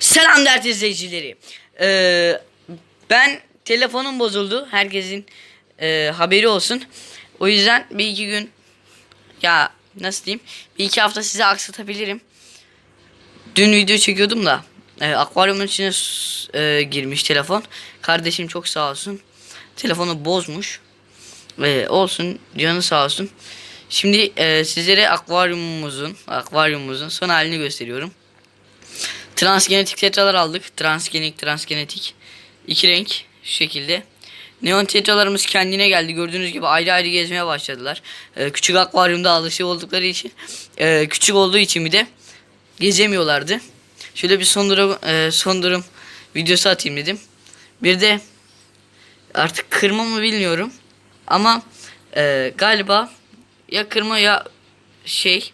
Selam değerli izleyicileri. Ee, ben telefonum bozuldu. Herkesin e, haberi olsun. O yüzden bir iki gün ya nasıl diyeyim bir iki hafta size aksatabilirim. Dün video çekiyordum da e, akvaryumun içine e, girmiş telefon. Kardeşim çok sağ olsun. Telefonu bozmuş. E, olsun canı sağ olsun. Şimdi e, sizlere akvaryumumuzun akvaryumumuzun son halini gösteriyorum. Transgenetik tetralar aldık. Transgenik, transgenetik. İki renk şu şekilde. Neon tetralarımız kendine geldi. Gördüğünüz gibi ayrı ayrı gezmeye başladılar. Ee, küçük akvaryumda alışık oldukları için. e, küçük olduğu için bir de gezemiyorlardı. Şöyle bir son durum, e, son durum videosu atayım dedim. Bir de artık kırma mı bilmiyorum. Ama e, galiba ya kırma ya şey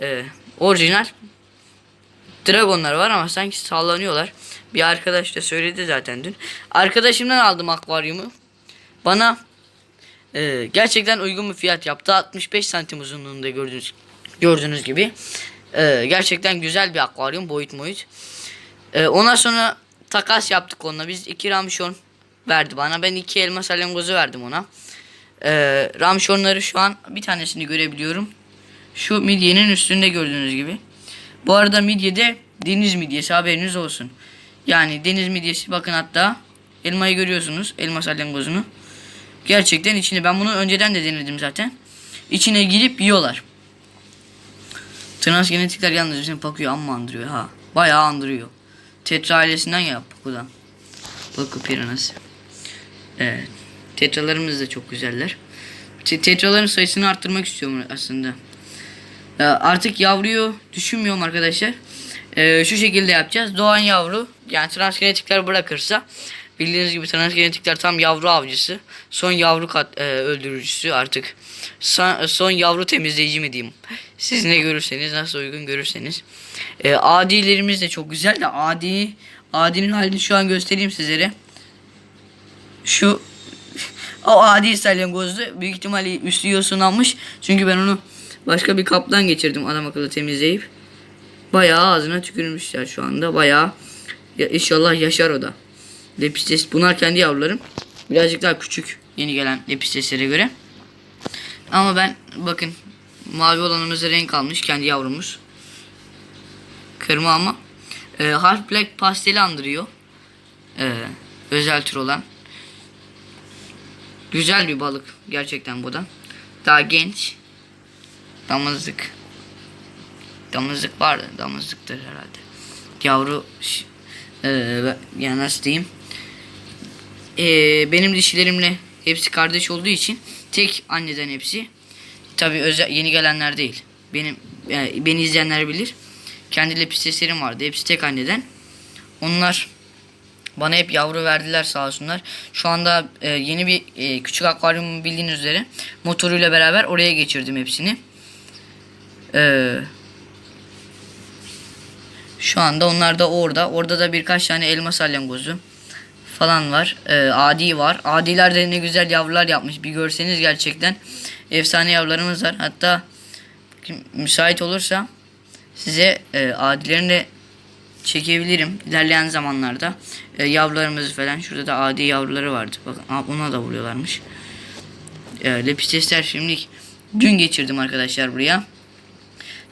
e, orijinal Dragonlar var ama sanki sallanıyorlar. Bir arkadaş da söyledi zaten dün. Arkadaşımdan aldım akvaryumu. Bana e, gerçekten uygun bir fiyat yaptı. 65 santim uzunluğunda gördüğünüz gördüğünüz gibi. E, gerçekten güzel bir akvaryum boyut boyut. E, ondan sonra takas yaptık onunla. Biz iki ramşon verdi bana. Ben iki elma salyangozu verdim ona. E, ramşonları şu an bir tanesini görebiliyorum. Şu midyenin üstünde gördüğünüz gibi. Bu arada midye de deniz midyesi haberiniz olsun. Yani deniz midyesi bakın hatta elmayı görüyorsunuz. Elma salyangozunu. Gerçekten içine ben bunu önceden de denedim zaten. İçine girip yiyorlar. Transgenetikler yalnız bizim Paku'yu amma andırıyor ha. Bayağı andırıyor. Tetra ailesinden ya Paku'dan. Paku piranası. Evet. Tetralarımız da çok güzeller. Te- Tetraların sayısını arttırmak istiyorum aslında. Ee, Artık yavruyu düşünmüyorum arkadaşlar. Ee, şu şekilde yapacağız. Doğan yavru yani transgenetikler bırakırsa bildiğiniz gibi transgenetikler tam yavru avcısı. Son yavru kat, e, öldürücüsü artık. Son, son yavru temizleyici mi diyeyim. Siz ne görürseniz nasıl uygun görürseniz. Ee, adilerimiz de çok güzel de adi adinin halini şu an göstereyim sizlere. Şu o adi salyangozdu. Büyük ihtimalle üstü yosunlanmış. Çünkü ben onu başka bir kaptan geçirdim adam akıllı temizleyip. Bayağı ağzına tükürmüşler şu anda. Bayağı ya, inşallah yaşar o da. Lepistes bunlar kendi yavrularım. Birazcık daha küçük yeni gelen lepisteslere göre. Ama ben bakın mavi olanımızda renk almış kendi yavrumuz. Kırma ama e, Half Black pasteli andırıyor. E, özel tür olan. Güzel bir balık gerçekten bu da. Daha genç. Damızlık. Damızlık vardı. Damızlıktır herhalde. Yavru eee yani nasıl diyeyim. Eee, benim dişilerimle hepsi kardeş olduğu için tek anneden hepsi. Tabi özel yeni gelenler değil. Benim yani beni izleyenler bilir. Kendi lepisteslerim vardı. Hepsi tek anneden. Onlar bana hep yavru verdiler sağ olsunlar. Şu anda e, yeni bir e, küçük akvaryum bildiğiniz üzere motoruyla beraber oraya geçirdim hepsini. Ee, şu anda onlar da orada. Orada da birkaç tane elma salyangozu falan var. Ee, adi var. Adiler de ne güzel yavrular yapmış. Bir görseniz gerçekten efsane yavrularımız var. Hatta müsait olursa size e, adilerini de çekebilirim ilerleyen zamanlarda. E, yavrularımızı falan. Şurada da adi yavruları vardı. Bakın aa, ona da vuruyorlarmış. E, lepistesler şimdilik dün geçirdim arkadaşlar buraya.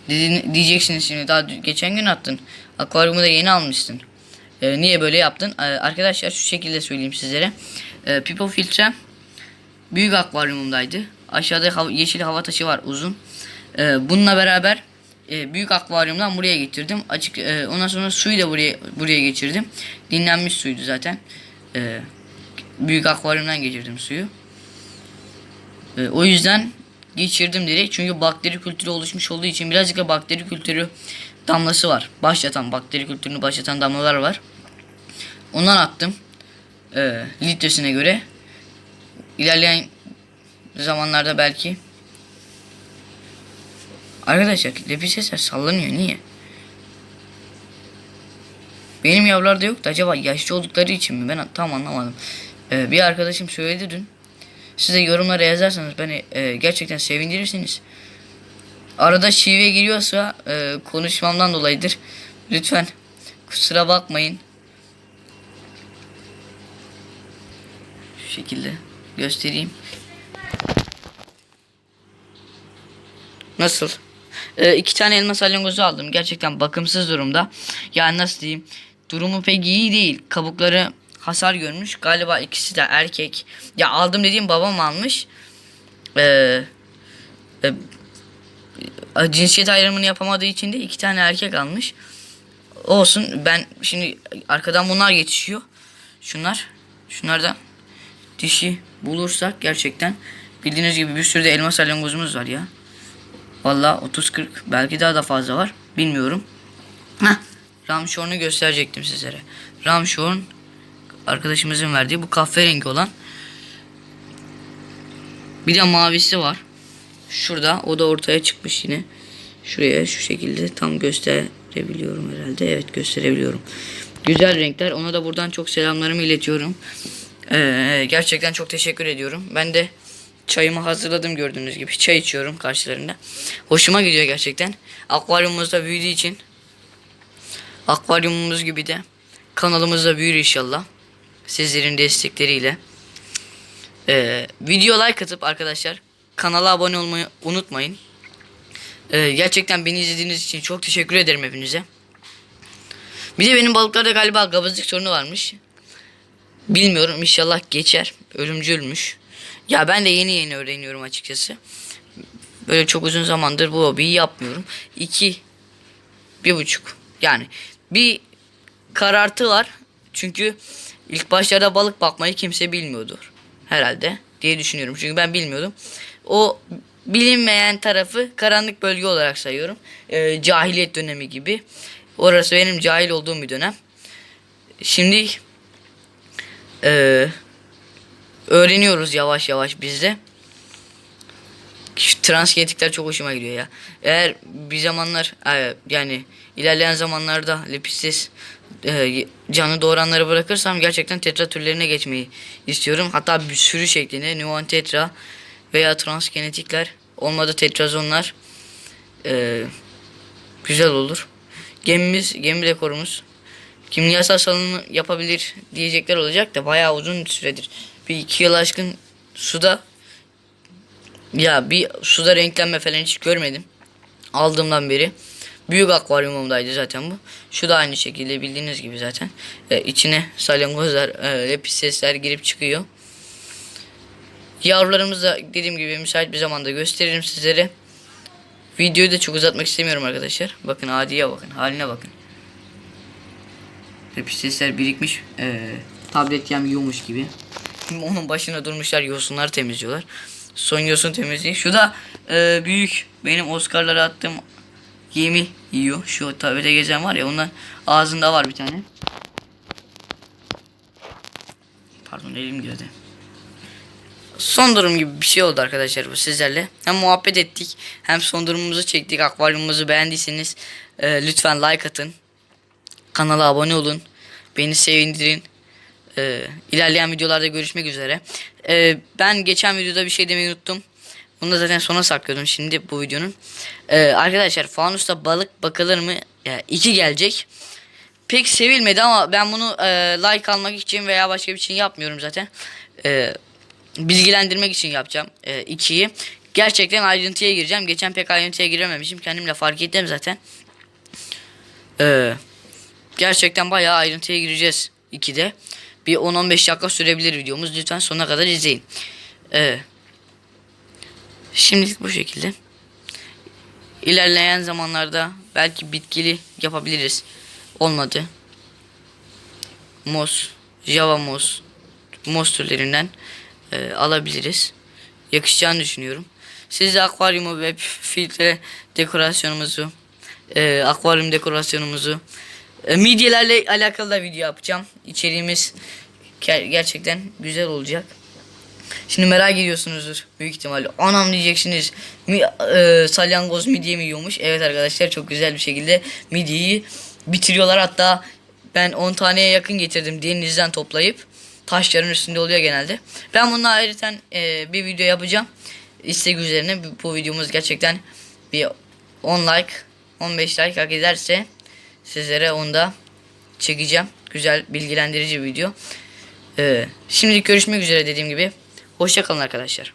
Diyeceksiniz şimdi daha geçen gün attın. Akvaryumu da yeni almışsın. E, niye böyle yaptın? E, arkadaşlar şu şekilde söyleyeyim sizlere. E, pipo filtre büyük akvaryumumdaydı. Aşağıda hav- yeşil hava taşı var uzun. E, bununla beraber e, büyük akvaryumdan buraya getirdim. Açık e, ondan sonra suyu da buraya buraya geçirdim. Dinlenmiş suydu zaten. E, büyük akvaryumdan geçirdim suyu. E, o yüzden geçirdim direkt. Çünkü bakteri kültürü oluşmuş olduğu için birazcık da bakteri kültürü damlası var. Başlatan bakteri kültürünü başlatan damlalar var. Ondan attım. E, litresine göre. İlerleyen zamanlarda belki Arkadaşlar lepistesler sallanıyor niye? Benim yavrularda yoktu acaba yaşlı oldukları için mi? Ben tam anlamadım. Ee, bir arkadaşım söyledi dün. Size yorumlara yazarsanız beni e, gerçekten sevindirirsiniz. Arada şive giriyorsa e, konuşmamdan dolayıdır. Lütfen Kusura bakmayın. Şu şekilde göstereyim. Nasıl? Ee, iki tane elma salyangozu aldım. Gerçekten bakımsız durumda. Yani nasıl diyeyim? Durumu pek iyi değil. Kabukları hasar görmüş. Galiba ikisi de erkek. Ya aldım dediğim babam almış. Ee, e, cinsiyet ayrımını yapamadığı için de iki tane erkek almış. Olsun ben şimdi arkadan bunlar yetişiyor. Şunlar. Şunlardan dişi bulursak gerçekten bildiğiniz gibi bir sürü de elma salyangozumuz var ya. Valla 30-40 belki daha da fazla var. Bilmiyorum. Heh, Ramshorn'u gösterecektim sizlere. Ramshorn arkadaşımızın verdiği bu kahverengi olan. Bir de mavisi var. Şurada o da ortaya çıkmış yine. Şuraya şu şekilde tam gösterebiliyorum herhalde. Evet gösterebiliyorum. Güzel renkler. Ona da buradan çok selamlarımı iletiyorum. Ee, gerçekten çok teşekkür ediyorum. Ben de çayımı hazırladım gördüğünüz gibi. Çay içiyorum karşılarında. Hoşuma gidiyor gerçekten. Akvaryumumuzda büyüdüğü için akvaryumumuz gibi de kanalımızda büyür inşallah. Sizlerin destekleriyle. Ee, video like atıp arkadaşlar kanala abone olmayı unutmayın. Ee, gerçekten beni izlediğiniz için çok teşekkür ederim hepinize. Bir de benim balıklarda galiba kabızlık sorunu varmış. Bilmiyorum inşallah geçer. Ölümcülmüş. Ya ben de yeni yeni öğreniyorum açıkçası. Böyle çok uzun zamandır bu hobiyi yapmıyorum. İki, bir buçuk. Yani bir karartı var. Çünkü ilk başlarda balık bakmayı kimse bilmiyordur. Herhalde diye düşünüyorum. Çünkü ben bilmiyordum. O bilinmeyen tarafı karanlık bölge olarak sayıyorum. Ee, cahiliyet dönemi gibi. Orası benim cahil olduğum bir dönem. Şimdi ee, öğreniyoruz yavaş yavaş biz de. Transgenetikler çok hoşuma gidiyor ya. Eğer bir zamanlar e, yani ilerleyen zamanlarda lepistes e, canı doğuranları bırakırsam gerçekten tetra türlerine geçmeyi istiyorum. Hatta bir sürü şeklinde nuon tetra veya transgenetikler olmadı tetrazonlar e, güzel olur. Gemimiz, gemi rekorumuz kimyasal salınımı yapabilir diyecekler olacak da bayağı uzun süredir. Bir iki yıl aşkın suda ya bir suda renklenme falan hiç görmedim. Aldığımdan beri. Büyük akvaryumumdaydı zaten bu. Şu da aynı şekilde bildiğiniz gibi zaten. Ee, içine salyangozlar, e, lepistesler girip çıkıyor. Yavrularımızı da dediğim gibi müsait bir zamanda gösteririm sizlere. Videoyu da çok uzatmak istemiyorum arkadaşlar. Bakın adiye bakın. Haline bakın. Lepistesler birikmiş. Ee, tablet yem yiyormuş gibi. Onun başına durmuşlar yosunları temizliyorlar. Son yosun temizliği. Şu da e, büyük benim Oscar'lara attığım yemi yiyor. Şu tablete gezen var ya ondan ağzında var bir tane. Pardon elim girdi. Son durum gibi bir şey oldu arkadaşlar bu sizlerle. Hem muhabbet ettik hem son durumumuzu çektik. Akvaryumumuzu beğendiyseniz e, lütfen like atın. Kanala abone olun. Beni sevindirin. Ee, ilerleyen videolarda görüşmek üzere. Ee, ben geçen videoda bir şey demeyi unuttum. Bunu da zaten sona saklıyordum şimdi bu videonun. Ee, arkadaşlar fanusta balık bakılır mı? Yani iki gelecek. Pek sevilmedi ama ben bunu e, like almak için veya başka bir için yapmıyorum zaten. E, bilgilendirmek için yapacağım e, ikiyi. Gerçekten ayrıntıya gireceğim. Geçen pek ayrıntıya girememişim. Kendimle fark ettim zaten. E, gerçekten bayağı ayrıntıya gireceğiz 2'de. Bir 10-15 dakika sürebilir videomuz. Lütfen sonuna kadar izleyin. Ee, şimdilik bu şekilde. İlerleyen zamanlarda belki bitkili yapabiliriz. Olmadı. Mos, Java mos, mos türlerinden e, alabiliriz. Yakışacağını düşünüyorum. Siz de akvaryumu ve filtre dekorasyonumuzu, e, akvaryum dekorasyonumuzu e, midyelerle alakalı da video yapacağım. İçeriğimiz ger- gerçekten güzel olacak. Şimdi merak ediyorsunuzdur büyük ihtimalle. Anam diyeceksiniz. Mi, e, salyangoz midye mi yiyormuş? Evet arkadaşlar çok güzel bir şekilde midyeyi bitiriyorlar. Hatta ben 10 taneye yakın getirdim denizden toplayıp. Taşların üstünde oluyor genelde. Ben bununla ayrıca e, bir video yapacağım. İstek üzerine bu, videomuz gerçekten bir 10 like 15 like hak ederse sizlere onda çekeceğim. Güzel bilgilendirici bir video. Ee, şimdilik görüşmek üzere dediğim gibi. Hoşçakalın arkadaşlar.